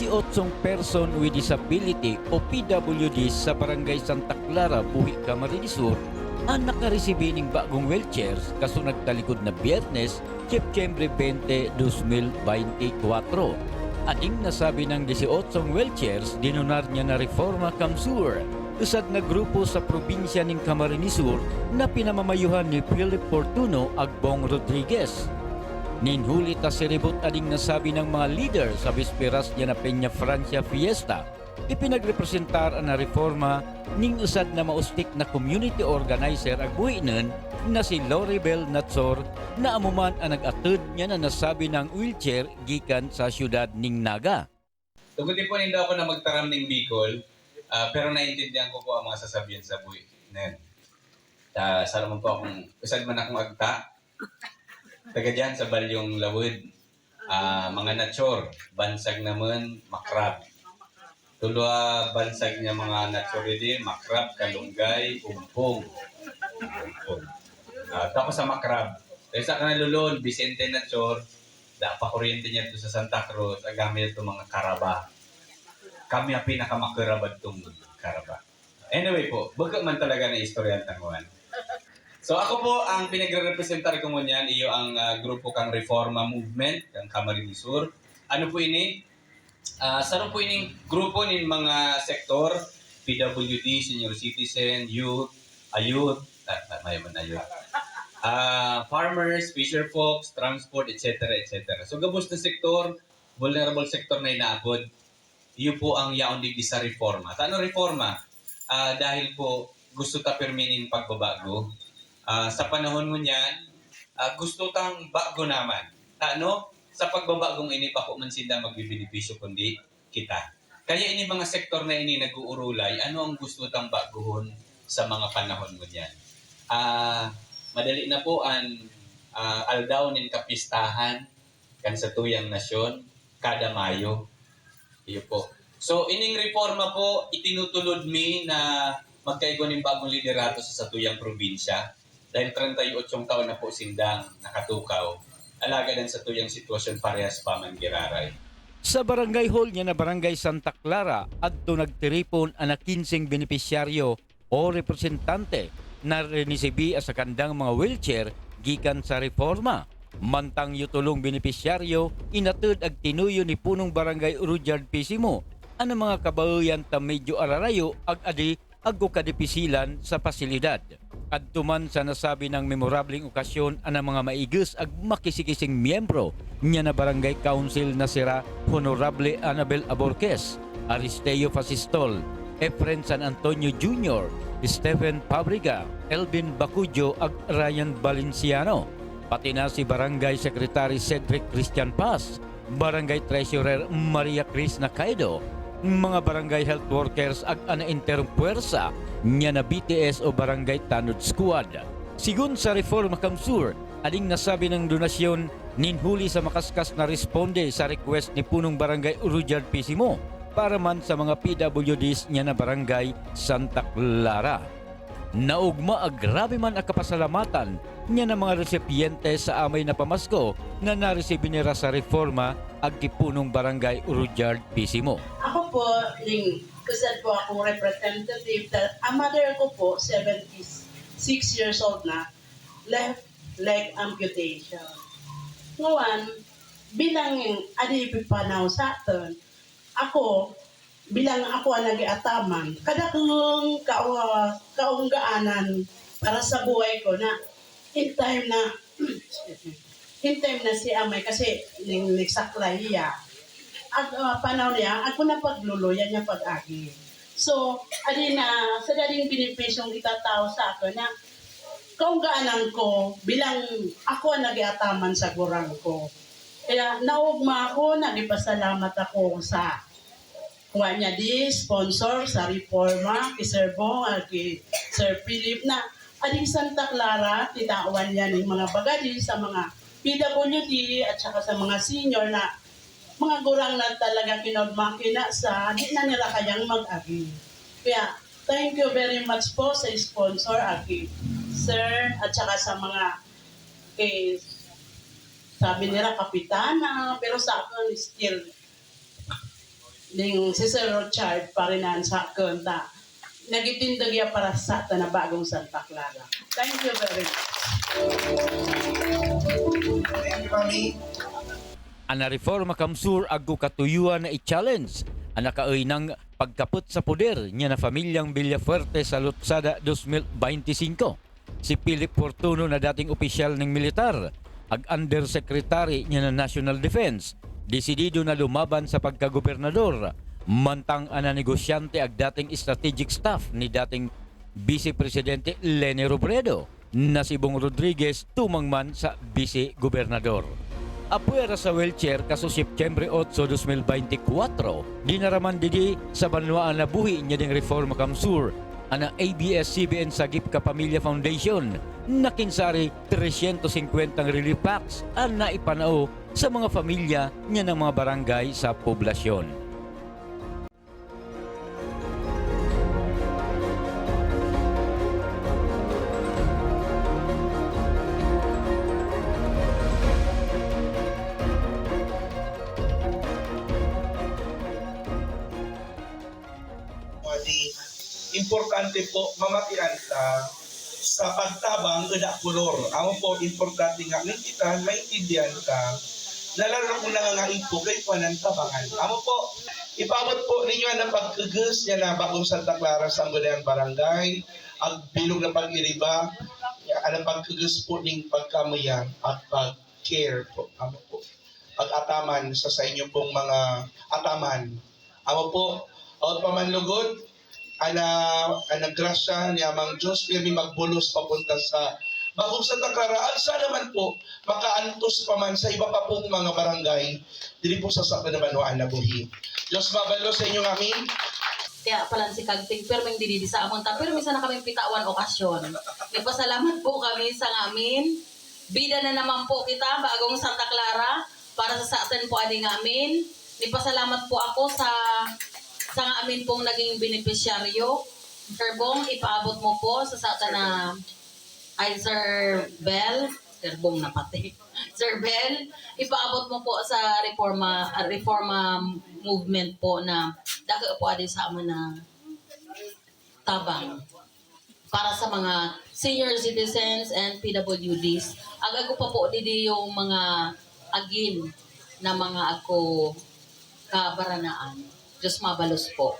18 person with disability o PWD sa Barangay Santa Clara, Buhi, Camarines Sur ang nakaresibi ng bagong wheelchairs kaso nagtalikod na biyernes, September 20, 2024. Aning nasabi ng 18 wheelchairs, dinunar niya na Reforma Kamsur, usad na grupo sa probinsya ng Camarines Sur na pinamamayuhan ni Philip Fortuno Agbong Rodriguez. Ninhuli ta si Ribot ading nasabi ng mga leader sa bisperas niya na Peña Francia Fiesta. Ipinagrepresentar na reforma ning usad na maustik na community organizer ag buhinan na si Loribel Natsor na amuman ang nag-atud niya na nasabi ng wheelchair gikan sa syudad ning Naga. Tugutin po nindo ako na magtaram ng Bicol, ah, pero naiintindihan ko po ang mga sasabihin sa buhay. Nen. Uh, sana mo po akong, usad man akong agta. Taga dyan sa Balyong Lawid. Ah, mga natsor, bansag naman, makrab. Tulwa bansag niya mga natsor din, makrab, kalunggay, umpong. Umpong. Ah, tapos sa makrab, eh, sa kanalulon, Vicente Natsor, da pa kuryente niya ito sa Santa Cruz, agamit ito mga karaba. Kami ang pinakamakarabad itong karaba. Anyway po, baga man talaga na istorya ang tanguan. So ako po, ang pinagre-representar ko niyan, iyo ang ah, grupo kang Reforma Movement, kang Camarines Sur. Ano po ini? Ah, saro po ini grupo ng mga sektor, PWD, senior citizen, youth, ayuth, ah, may man ayuth. Ah, farmers, fisher folks, transport, etc. etc. So gabos na sektor, vulnerable sector na inaabot, iyo po ang yaon digdi sa reforma. Sa ano reforma? Ah, dahil po gusto ta perminin pagbabago. Ah, sa panahon mo niyan, ah, gusto tang bago naman. Ano? Sa pagbabagong ini pa ko man sila magbibenepisyo kundi kita. Kaya ini mga sektor na ini nag-uurulay, ano ang gusto tang baguhon sa mga panahon mo niyan? Ah, madali na po ang ah, aldaw nin kapistahan kan sa tuyang nasyon kada Mayo. Iyo po. So ining reforma po itinutulod mi na magkaigo ng bagong liderato sa satuyang probinsya dahil 38 taon na po sindang nakatukaw. Alaga din sa tuyang sitwasyon parehas pa man giraray. Sa barangay hall niya na barangay Santa Clara adto nagtiripon ang 15 benepisyaryo o representante na renisibi sa kandang mga wheelchair gikan sa reforma. Mantang yutulong benepisyaryo inatud ag tinuyo ni punong barangay Rudyard Pisimo ang mga kabayan ta medyo ararayo ag adi aggo kadipisilan sa pasilidad. Adtuman sa nasabi ng memorableng okasyon ang mga maigus ag makisikising miyembro niya na barangay council na sira Honorable Annabel Aborquez, Aristeo Fasistol, Efren San Antonio Jr., Stephen Pabriga, Elvin Bacujo ag Ryan Valenciano, pati na si Barangay Secretary Cedric Christian Paz, Barangay Treasurer Maria Cris Nakaido, mga barangay health workers ag ana interpuwersa niya na BTS o Barangay Tanod Squad. Sigun sa Reforma Kamsur, aling nasabi ng donasyon ninhuli sa makaskas na responde sa request ni punong barangay Rudyard Pisimo para man sa mga PWDs niya na barangay Santa Clara. Naugma ag grabe man ang kapasalamatan niya ng mga resipiyente sa amay na pamasko na naresibin nila sa reforma ag kipunong barangay Rudyard Pisimo. Ako po, ning kusad po akong representative. Ang mother ko po, 76 years old na, left leg amputation. Ngayon, bilang adi panaw sa aton, ako, bilang ako ang nag-ataman, kada kong kawa, kaunggaanan para sa buhay ko na in time na in time na si Amay kasi nagsaklay iya at uh, panahon niya, ako na pagluluya niya pag-agi. So, adi na, sa daling binipisyong itatao sa ako na kaunggaanan ko bilang ako ang nagiataman sa gurang ko. Kaya naugma ako, nagipasalamat ako sa kuha niya di, sponsor sa Reforma, kay Sir Bong, kay Sir Philip na ading Santa Clara, titawan niya ng mga bagadi sa mga PWD at saka sa mga senior na mga gurang na talaga kinagmakina sa di na nila kayang mag-agi. Kaya, thank you very much po sa sponsor, Aki. Sir, at saka sa mga kay sabi nila kapitana, pero sa akin still ning si Sir Richard parinan sa kanta. Nagitindag ya para sa ta na bagong Santa Clara. Thank you very much. Thank you, Mami. Ana reforma kamsur aggo katuyuan na i-challenge ang nakaoy ng pagkaput sa poder niya na pamilyang Villafuerte sa Lutsada 2025. Si Philip Fortuno na dating opisyal ng militar, ag undersecretary niya na National Defense, desidido na lumaban sa pagkagobernador, mantang ana negosyante ag dating strategic staff ni dating Vice Presidente Leni Robredo. Na si Bong Rodriguez tumangman sa Vice Gobernador. Apuera sa wheelchair kaso September 8, 2024, dinaraman didi sa banwaan na buhi niya ding reforma kamsur. Ana ABS-CBN Sagip Kapamilya Foundation. Na kinsari 350 relief packs ang naipanao sa mga pamilya niya ng mga barangay sa poblasyon. Importante po ta sa pagtabang kada kolor. Amo po importante nga ng kita maintindihan ka na lalo kung nangangain po kay panantabangan. Amo po, ipabot po ninyo ang pagkagus niya na bagong Santa Clara sa Gudayan Barangay, ang bilog na pag-iriba, ang pagkagus po ning pagkamuyan at pag-care po. Amo po. Pag-ataman sa sa inyo pong mga ataman. Amo po, o pamanlugod, ana ana grasya ni amang Diyos pirmi magbulos papunta sa Bagong Santa Clara, at sa naman po, makaantos pa man sa iba pa pong mga barangay, dili po sa sakta naman waan na buhi. Diyos mabalo sa inyong amin. Kaya pala si Kagting perming didi sa amon ta pero minsan na kami pitawan okasyon. Nagpasalamat po kami sa ngamin. Bida na naman po kita bagong Santa Clara para sa saatin po ani ngamin. Nagpasalamat po ako sa sa ngamin pong naging beneficiaryo. Sir Bong, ipaabot mo po sa satan na ay Sir Bell, Sir Bong na pati. Sir Bell, ipaabot mo po sa reforma ah, reforma movement po na dako po adi sa amin na tabang para sa mga senior citizens and PWDs. Agago pa po didi yung mga agin na mga ako kabaranaan. Diyos mabalos po.